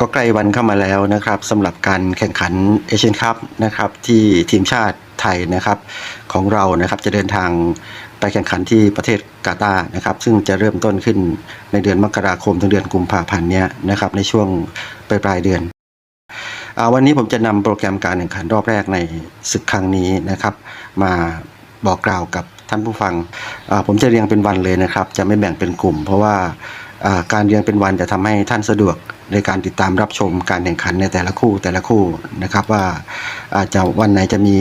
ก็ใกล้วันเข้ามาแล้วนะครับสำหรับการแข่งขันเอเชียนคัพนะครับที่ทีมชาติไทยนะครับของเรานะครับจะเดินทางไปแข่งขันที่ประเทศกาตาร์นะครับซึ่งจะเริ่มต้นขึ้นในเดือนมกราคมถึงเดือนกุมภาพันธ์เนี้ยนะครับในช่วงปลายปลายเดือนอวันนี้ผมจะนำโปรแกรมการแข่งขันรอบแรกในศึกครั้งนี้นะครับ มาบอกกล่าวกับ ท่านผู้ฟังผมจะเรียงเป็นวันเลยนะครับ จะไม่แบ่งเป็นกลุ่ม เพราะว่าการเรียงเป็นวันจะทำให้ท่านสะดวกในการติดตามรับชมการแข่งขันในแต่ละคู่แต่ละคู่นะครับว่าอาจจะวันไหนจะมี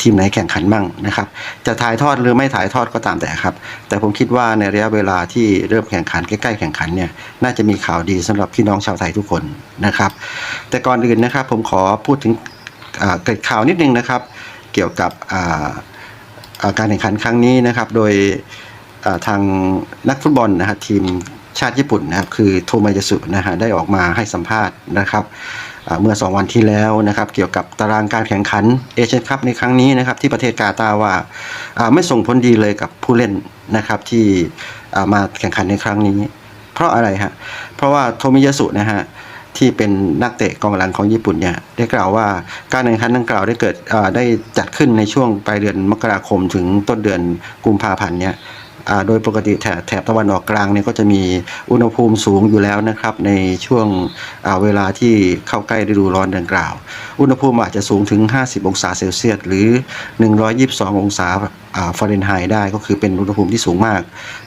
ทีมไหนแข่งขันมั่งนะครับ จะถ่ายทอดหรือไม่ถ่ายทอดก็ตามแต่ครับ แต่ผมคิดว่าในระยะเวลาที่เริ่มแข่งขันใกล้ๆแข่งขันเนี่ยน่าจะมีข่าวดีสำหรับพี่น้องชาวไทยทุกคนนะครับ แต่ก่อนอื่นนะครับผมขอพูดถึงเกร็ดข่าวนิดนึงนะครับ เกี่ยวกับ การแข่งขันครั้งนี้นะครับ โดยทางนักฟุตบอลนะฮะทีมชาติญี่ปุ่นนะครับคือโทมายาสุนะฮะได้ออกมาให้สัมภาษณ์นะครับเมื่อ 2 วันที่แล้วนะครับ เกี่ยวกับตารางการแข่งขันเอเชียนคัพในครั้งนี้นะครับ ที่ประเทศกาตาร์ว่าไม่ส่งผลดีเลยกับผู้เล่นนะครับที่มาแข่งขันในครั้งนี้ เพราะอะไรฮะเพราะว่าโทมิยาสุนะฮะ ที่เป็นนักเตะกองหลังของญี่ปุ่นเนี่ยได้กล่าวว่าการแข่งขันดังกล่าวได้เกิดได้จัดขึ้นในช่วงปลายเดือนมกราคมถึงต้นเดือนกุมภาพันธ์เนี่ยโดยปกติแถบแถบตะวันออกกลางเนี่ยก็จะมีอุณหภูมิสูงอยู่แล้วนะครับ ในช่วงเวลาที่เข้าใกล้ฤดูร้อนดังกล่าว อุณหภูมิอาจจะสูงถึง 50 องศาเซลเซียสหรือ 122 องศาอ่าฟาเรนไฮต์ได้ก็คือเป็นอุณหภูมิที่สูงมาก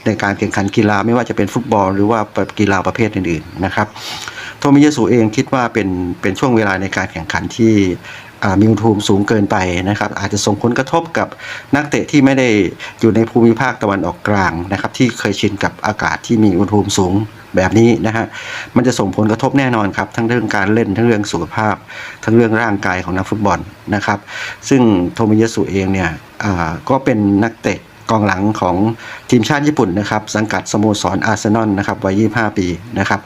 ในการแข่งขันกีฬาไม่ว่าจะเป็นฟุตบอลหรือว่ากีฬาประเภทอื่นๆนะครับ ทมิยสุเองคิดว่าเป็นเป็นช่วงเวลาในการแข่งขันที่มีอุณหภูมิสูงเกินไปนะครับ อาจจะส่งผลกระทบกับนักเตะที่ไม่ได้อยู่ในภูมิภาคตะวันออกกลางนะครับ ที่เคยชินกับอากาศที่มีอุณหภูมิสูงแบบนี้นะฮะมันจะส่งผลกระทบแน่นอนครับ ทั้งเรื่องการเล่นทั้งเรื่องสุขภาพ ทั้งเรื่องร่างกายของนักฟุตบอลนะครับ ซึ่งโทมิยสุเองเนี่ยก็เป็นนักเตะ กองหลังของทีมชาติญี่ปุ่นนะครับ สังกัดสโมสรอาร์เซนอลนะครับวัย 25 ปีนะครับ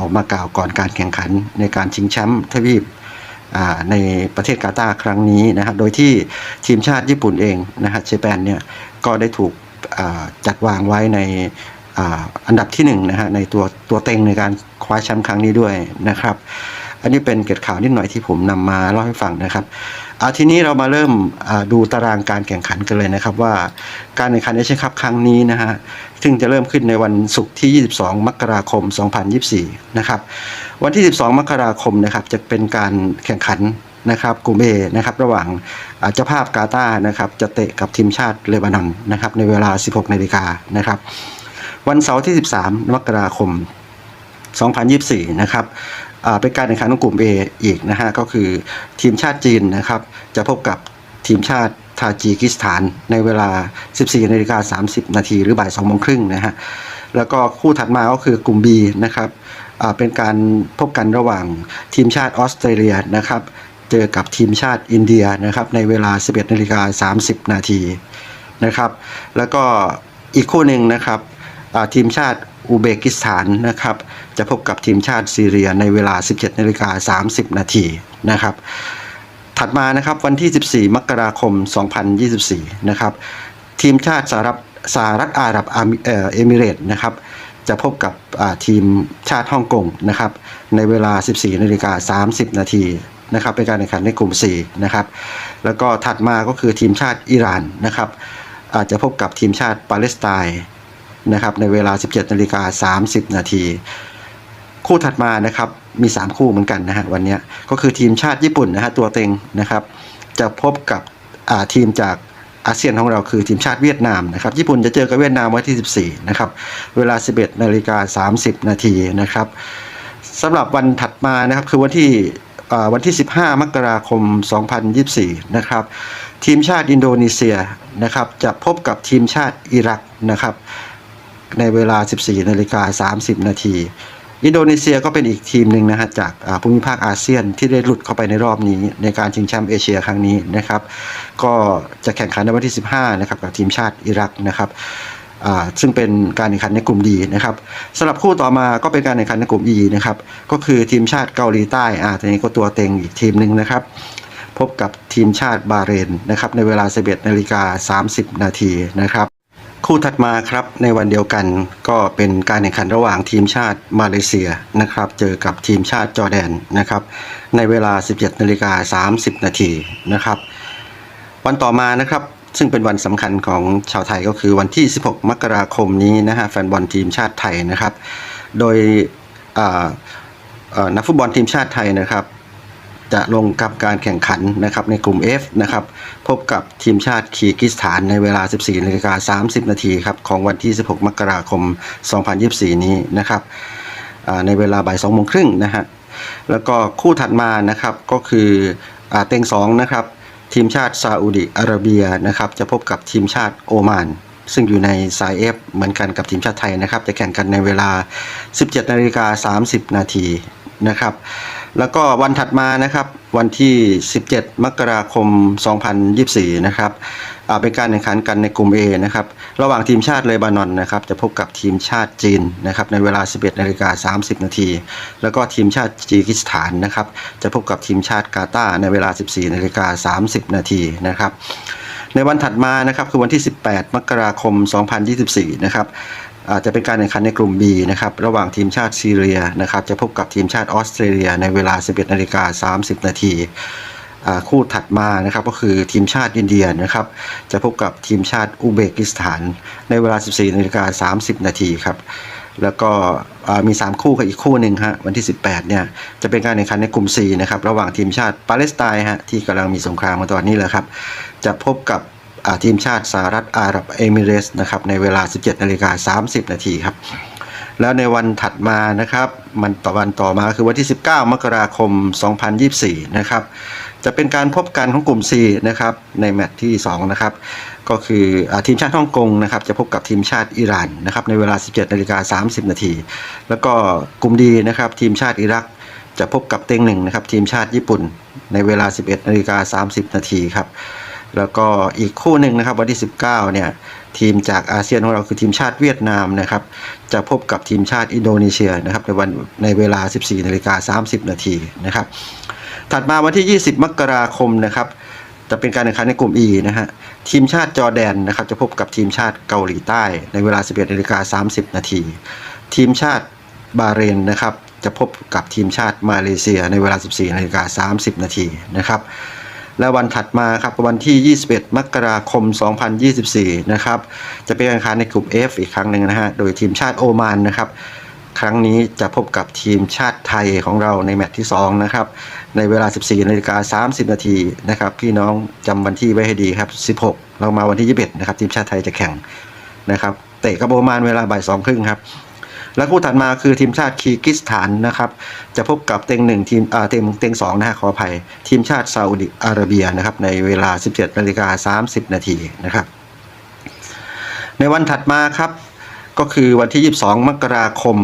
ออกมากล่าวก่อนการแข่งขันในการชิงแชมป์ทวีปในประเทศกาตาร์ครั้งนี้นะครับโดยที่ทีมชาติญี่ปุ่นเองนะฮะเจแปนเนี่ยก็ได้ถูกจัดวางไว้ในอ,อันดับที่หนึ่งนะฮะในตัวตัวเต็งในการคว้าแชมป์ครั้งนี้ด้วยนะครับ อันนี้เป็นเกร็ดข่าวนิดหน่อยที่ผมนำมาเล่าให้ฟังนะครับ อาทีนี้เรามาเริ่มดูตารางการแข่งขันกันเลยนะครับว่าการแข่งขันเอเชียนคัพครั้งนี้นะฮะซึ่งจะเริ่มขึ้นในวันศุกร์ที่ 22 มกราคม 2024 นะครับ วันที่ 12 มกราคมนะครับจะเป็นการแข่งขันนะครับกลุ่มเอนะครับระหว่างอาเจ้าภาพกาตาร์นะครับจะเตะกับทีมชาติเลบานอนนะครับในเวลา 16 นาฬิกานะครับ วันเสาร์ที่ 13 มกราคม 2024 นะครับ เป็นการแข่งขันของกลุ่ม A อีกนะฮะก็คือทีมชาติจีนนะครับจะพบกับทีมชาติทาจิกิสถานในเวลา 14นาฬิกา30 นาทีหรือบ่าย2โมงครึ่งนะฮะแล้วก็คู่ถัดมาก็คือกลุ่ม B นะครับเป็นการพบกันระหว่างทีมชาติออสเตรเลียนะครับเจอกับทีมชาติอินเดียนะครับในเวลา 11นาฬิกา30 นาทีนะครับแล้วก็อีกคู่หนึ่งนะครับทีมชาติ อุเบกิสถานนะครับ จะพบกับทีมชาติซีเรียในเวลา 17นาฬิกา30 นาทีนะครับ ถัดมานะครับวันที่ 14 มกราคม 2024 นะครับ ทีมชาติสหรัฐสหรัฐอาหรับอเอมิเรตนะครับ จะพบกับทีมชาติฮ่องกงนะครับ ในเวลา 14นาฬิกา30 นาทีนะครับเป็นการแข่งขันในกลุ่ม 4 นะครับ แล้วก็ถัดมาก็คือทีมชาติอิหร่านนะครับ อาจจะพบกับทีมชาติปาเลสไตน์ นะครับในเวลา 17นาฬิกา30 นาทีคู่ถัดมานะครับมี 3 คู่เหมือนกันนะฮะวันนี้ก็คือทีมชาติญี่ปุ่นนะฮะตัวเต็งนะครับ จะพบกับทีมจากอาเซียนของเราคือทีมชาติเวียดนามนะครับญี่ปุ่นจะเจอกับเวียดนามวันที่ 14นะครับเวลา 11นาฬิกา30 นาทีนะครับสำหรับวันถัดมานะครับคือวันที่วันที่ 15 มกราคม 2024 นะครับ ทีมชาติอินโดนีเซียนะครับจะพบกับทีมชาติอิรักนะครับ ในเวลา 14นาฬิกา30 นาทีอินโดนีเซียก็เป็นอีกทีมหนึ่งนะฮะจากภูมิภาคอาเซียนที่ได้หลุดเข้าไปในรอบนี้ ในการชิงแชมป์เอเชียครั้งนี้นะครับ ก็จะแข่งขันในวันที่ 15 นะครับกับทีมชาติอิรักนะครับซึ่งเป็นการแข่งขันในกลุ่มดีนะครับสำหรับคู่ต่อมาก็เป็นการแข่งขันในกลุ่ม E นะครับก็คือทีมชาติเกาหลีใต้อ่าทีนี้ก็ตัวเต็งอีกทีมหนึ่งนะครับ พบกับทีมชาติบาเรนนะครับในเวลา 11นาฬิกา30 นาทีนะครับ คู่ถัดมาครับในวันเดียวกันก็เป็นการแข่งขันระหว่างทีมชาติมาเลเซียนะครับ เจอกับทีมชาติจอร์แดนนะครับ ในเวลา 17นาฬิกา30 นาทีนะครับ วันต่อมานะครับซึ่งเป็นวันสำคัญของชาวไทยก็คือวันที่ 16 มกราคมนี้นะฮะแฟนบอลทีมชาติไทยนะครับ โดยนักฟุตบอลทีมชาติไทยนะครับ จะลงกับการแข่งขันนะครับในกลุ่ม F นะครับพบกับทีมชาติคีร์กิสถานในเวลา 14นาฬิกา30 นาทีครับของวันที่ 16 มกราคม 2024 นี้นะครับในเวลาบ่าย2โมงครึ่งนะฮะแล้วก็คู่ถัดมานะครับก็คืออาเต็ง2นะครับทีมชาติซาอุดิอาระเบียนะครับจะพบกับทีมชาติโอมานซึ่งอยู่ในสาย F เหมือนกันกับทีมชาติไทยนะครับ จะแข่งกันในเวลา 17 นาฬิกา 30 นาทีนะครับ แล้วก็วันถัดมานะครับวันที่ 17 มกราคม 2024 นะครับอ่าเป็นการแข่งขันกันในกลุ่ม A นะครับระหว่างทีมชาติเลบานอนนะครับจะพบกับทีมชาติจีนนะครับในเวลา 11นาฬิกา30 นาที แล้วก็ทีมชาติจีกิสถานนะครับจะพบกับทีมชาติกาตาร์ในเวลา 14นาฬิกา30 นาทีนะครับ ในวันถัดมานะครับคือวันที่ 18 มกราคม 2024 นะครับอาจจะเป็นการแข่งขันในกลุ่ม B นะครับระหว่างทีมชาติซีเรียนะครับจะพบกับทีมชาติออสเตรเลีย ในเวลา 11นาฬิกา30 นาทีคู่ถัดมานะครับก็คือทีมชาติอินเดียนะครับจะพบกับทีมชาติอุเบกิสถาน ในเวลา 14นาฬิกา30 นาทีครับ แล้วก็อ่ามี 3 คู่กับอีกคู่หนึ่งฮะวันที่ 18เนี่ยจะเป็นการแข่งขันในกลุ่ม C นะครับระหว่างทีมชาติปาเลสไตน์ฮะที่กำลังมีสงครามมาตอนนี้แหละครับจะพบกับทีมชาติสหรัฐอาหรับเอมิเรส์นะครับในเวลา 17นาฬิกา30 นาทีครับแล้วในวันถัดมานะครับมันต่อวันต่อมาคือวันที่ 19 มกราคม 2024 นะครับ จะเป็นการพบกันของกลุ่ม C นะครับในแมตช์ที่2นะครับก็คืออทีมชาติฮ่องกงนะครับจะพบกับทีมชาติอิหร่านนะครับในเวลา 17นาฬิกา30 นาทีแล้วก็กลุ่มดีนะครับทีมชาติอิรักจะพบกับเต็งหนึ่งนะครับทีมชาติญี่ปุ่นในเวลา 11นาฬิกา30 นาทีครับแล้วก็อีกคู่หนึ่งนะครับวันที่ 19เนี่ยทีมจากอาเซียนของเราคือทีมชาติเวียดนามนะครับจะพบกับทีมชาติอินโดนีเซียนะครับในวันในเวลา 14นาฬิกา30 นาทีนะครับ ถัดมาวันที่ 20 มกราคมนะครับ จะเป็นการแข่งขันในกลุ่ม E นะฮะ ทีมชาติจอร์แดนนะครับ จะพบกับทีมชาติเกาหลีใต้ในเวลา 11นาฬิกา30 นาที ทีมชาติบาเรนนะครับ จะพบกับทีมชาติมาเลเซียในเวลา 14นาฬิกา30 นาทีนะครับ และวันถัดมาครับวันที่ 21 มกราคม 2024 นะครับ จะเป็นการแข่งขันในกลุ่ม F อีกครั้งหนึ่งนะฮะ โดยทีมชาติโอมานนะครับ ครั้งนี้จะพบกับทีมชาติไทยของเราในแมตช์ที่ 2 นะครับ ในเวลา 14นาฬิกา30 นาทีนะครับ พี่น้องจำวันที่ไว้ให้ดีครับ 16 เรามาวันที่ 21 นะครับ ทีมชาติไทยจะแข่งนะครับ เตะกับโอมานเวลาบ่ายสองครึ่งครับ และคู่ถัดมาคือทีมชาติคีร์กิสถานนะครับ จะพบกับเต็งหนึ่งทีมอ่าเต็งเต็งสองนะฮะขออภัย ทีมชาติซาอุดิอาระเบียนะครับ ในเวลา 17นาฬิกา30 นาทีนะครับ ในวันถัดมาครับ ก็คือวันที่ 22 มกราคม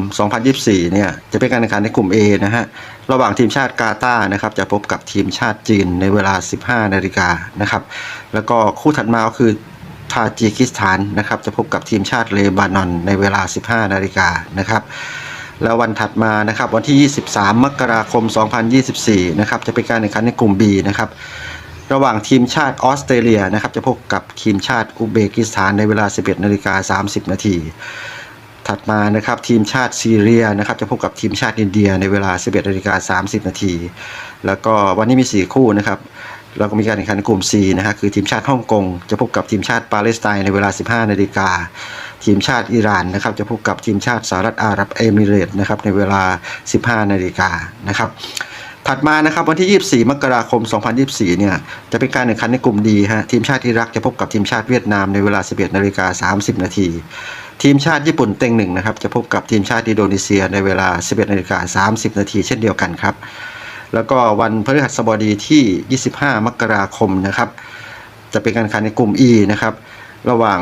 2024 เนี่ย จะเป็นการแข่งขันในกลุ่ม A นะฮะ ระหว่างทีมชาติกาตาร์นะครับ จะพบกับทีมชาติจีนในเวลา 15 นาฬิกานะครับ แล้วก็คู่ถัดมาก็คือทาจิกิสถานนะครับ จะพบกับทีมชาติเลบานอนในเวลา 15 นาฬิกานะครับแล้ววันถัดมานะครับวันที่ 23 มกราคม 2024 นะครับ จะเป็นการแข่งขันในกลุ่ม B นะครับ ระหว่างทีมชาติออสเตรเลียนะครับจะพบกับทีมชาติอุเบกิสถานในเวลา 11นาฬิกา30 นาที ถัดมานะครับทีมชาติซีเรียนะครับจะพบกับทีมชาติอินเดียในเวลา 11นาฬิกา30 นาที แล้วก็วันนี้มี 4 คู่นะครับแล้วก็มีการแข่งขันกลุ่ม C นะฮะคือทีมชาติฮ่องกงจะพบกับทีมชาติปาเลสไตน์ในเวลา 15นาฬิกาทีมชาติอิหร่านนะครับจะพบกับทีมชาติสหรัฐอาหรับเอมิเรต์นะครับในเวลา 15นาฬิกานะครับ ถัดมานะครับวันที่ 24 มกราคม 2024 เนี่ยจะเป็นการแข่งขันในกลุ่มดีฮะทีมชาติอิรักจะพบกับทีมชาติเวียดนามในเวลา 11นาฬิกา30 นาทีทีมชาติญี่ปุ่นเต็งหนึ่งนะครับจะพบกับทีมชาติอินโดนีเซียในเวลา 11นาฬิกา30 นาทีเช่นเดียวกันครับ แล้วก็วันพฤหัสบดีที่ 25 มกราคมนะครับจะเป็นการแข่งขันในกลุ่ม E นะครับ ระหว่าง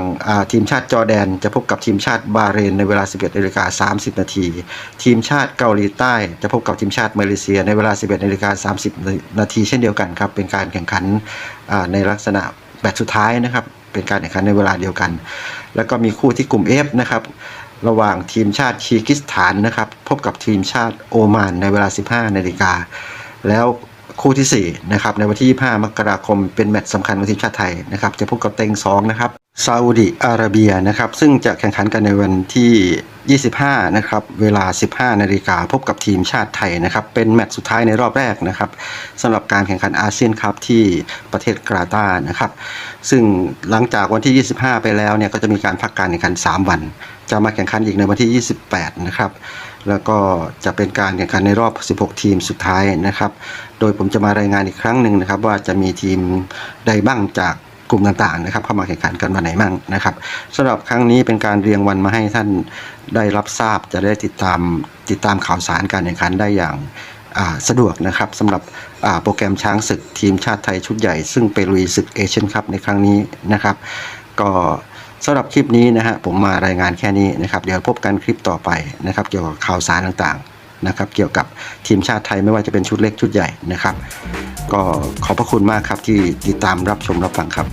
ทีมชาติจอร์แดน จะพบกับทีมชาติบาเรนในเวลา 11นาฬิกา30 นาที ทีมชาติเกาหลีใต้ จะพบกับทีมชาติมาเลเซียในเวลา 11นาฬิกา30 นาทีเช่นเดียวกันครับ เป็นการแข่งขันในลักษณะแบตสุดท้ายนะครับ เป็นการแข่งขันในเวลาเดียวกัน แล้วก็มีคู่ที่กลุ่ม F นะครับระหว่างทีมชาติคีร์กิสถานนะครับพบกับทีมชาติโอมานในเวลา 15นาฬิกาแล้วคู่ที่4นะครับในวันที่ 25 มกราคมเป็นแมตช์สำคัญของทีมชาติไทยนะครับจะพบกับเต็ง2นะครับ ซาอุดิอาระเบียนะครับซึ่งจะแข่งขันกันในวันที่ 25 นะครับ เวลา 15 นาฬิกาพบกับทีมชาติไทยนะครับ เป็นแมตช์สุดท้ายในรอบแรกนะครับสำหรับการแข่งขันอาเซียนคัพที่ประเทศกาตาร์นะครับ ซึ่งหลังจากวันที่ 25 ไปแล้วเนี่ยก็จะมีการพักการแข่งขัน 3 วัน จะมาแข่งขันอีกในวันที่ 28 นะครับแล้วก็จะเป็นการแข่งขันในรอบ 16 ทีมสุดท้ายนะครับ โดยผมจะมารายงานอีกครั้งหนึ่งนะครับ ว่าจะมีทีมใดบ้างจาก กลุ่มต่างๆนะครับเข้ามาแข่งขันกันวันไหนบ้างนะครับสำหรับครั้งนี้เป็นการเรียงวันมาให้ท่านได้รับทราบจะได้ติดตามติดตามข่าวสารการแข่งขันได้อย่างาสะดวกนะครับสำหรับโปรแกรมช้างศึกทีมชาติไทยชุดใหญ่ ซึ่งไปลุยศึกเอเชียนคัพในครั้งนี้นะครับ ก็สำหรับคลิปนี้นะฮะผมมารายงานแค่นี้นะครับ เดี๋ยวพบกันคลิปต่อไปนะครับ เกี่ยวกับข่าวสารต่างๆ นะครับเกี่ยวกับทีมชาติไทยไม่ว่าจะเป็นชุดเล็กชุดใหญ่นะครับ ก็ขอบพระคุณมากครับที่ติดตามรับชมรับฟังครับ